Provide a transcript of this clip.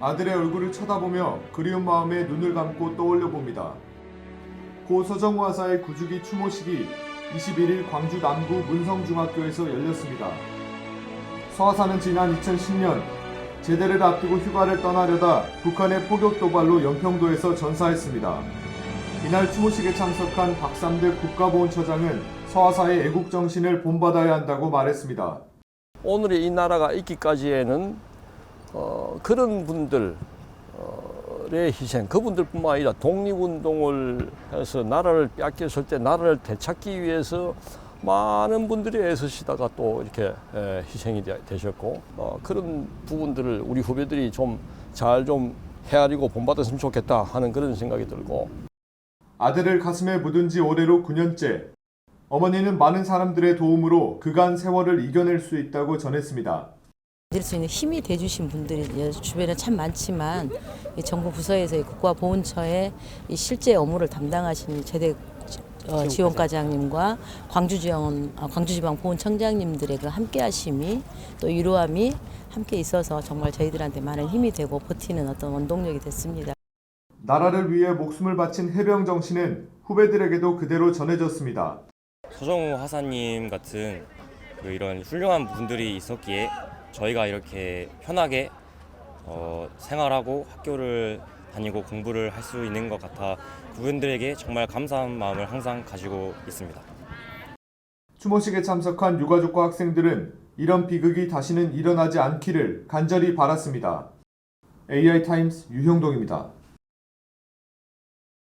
아들의 얼굴을 쳐다보며 그리운 마음에 눈을 감고 떠올려 봅니다. 고 서정우 하사의 구주기 추모식이 21일 광주 남구 문성중학교에서 열렸습니다. 서하사는 지난 2010년 제대를 앞두고 휴가를 떠나려다 북한의 포격 도발로 연평도에서 전사했습니다. 이날 추모식에 참석한 박삼대 국가보훈처장은 서하사의 애국 정신을 본받아야 한다고 말했습니다. 오늘의 이 나라가 있기까지에는 어, 그런 분들의 희생, 그분들뿐만 아니라 독립운동을 해서 나라를 빼앗겼을 때 나라를 되찾기 위해서 많은 분들이 애쓰시다가 또 이렇게 에, 희생이 되- 되셨고 어, 그런 부분들을 우리 후배들이 좀잘좀 헤아리고 본받았으면 좋겠다 하는 그런 생각이 들고 아들을 가슴에 묻은 지 올해로 9년째. 어머니는 많은 사람들의 도움으로 그간 세월을 이겨낼 수 있다고 전했습니다. 될수 있는 힘이 돼주신 분들이 주변에 참 많지만 이 정부 부서에서 이 국가 보훈처의 이 실제 업무를 담당하신 제대 어, 지원과장님과 광주지원 어, 광주지방 보훈청장님들의 그 함께하심이 또 위로함이 함께 있어서 정말 저희들한테 많은 힘이 되고 버티는 어떤 원동력이 됐습니다. 나라를 위해 목숨을 바친 해병 정신은 후배들에게도 그대로 전해졌습니다. 서정우 하사님 같은 그 이런 훌륭한 분들이 있었기에 저희가 이렇게 편하게 어, 생활하고 학교를 다니고 공부를 할 수 있는 것 같아 그분들에게 정말 감사한 마음을 항상 가지고 있습니다. 추모식에 참석한 유가족과 학생들은 이런 비극이 다시는 일어나지 않기를 간절히 바랐습니다. AI 타임스 유형동입니다.